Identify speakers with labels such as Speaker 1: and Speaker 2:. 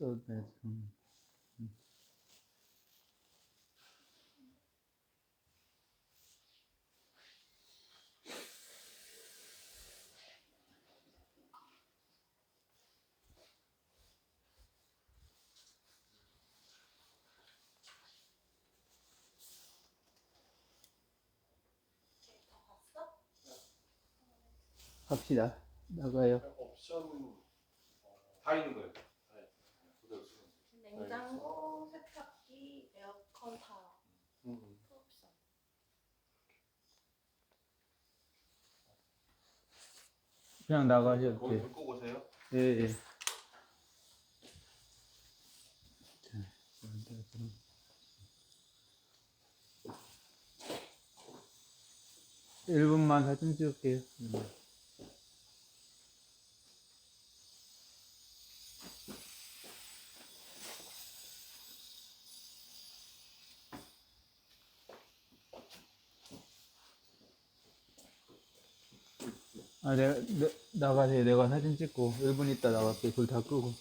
Speaker 1: 써도 돼. 음. 갑시다. 나가요.
Speaker 2: 옵션 어, 다 있는 거예요. 그대로 쓰면 돼요.
Speaker 3: 냉장고, 세탁기, 에어컨 다
Speaker 2: 음.
Speaker 3: 풀옵션.
Speaker 1: 그냥 나가셔도
Speaker 2: 거기
Speaker 1: 돼.
Speaker 2: 불 끄고 오세요.
Speaker 1: 예, 예. 자, 그런데 그럼. 일분만 사진 찍을게요. 음. 아, 내가, 내, 나가세요. 내가 사진 찍고 1분 있다 나갈게. 불 다 끄고.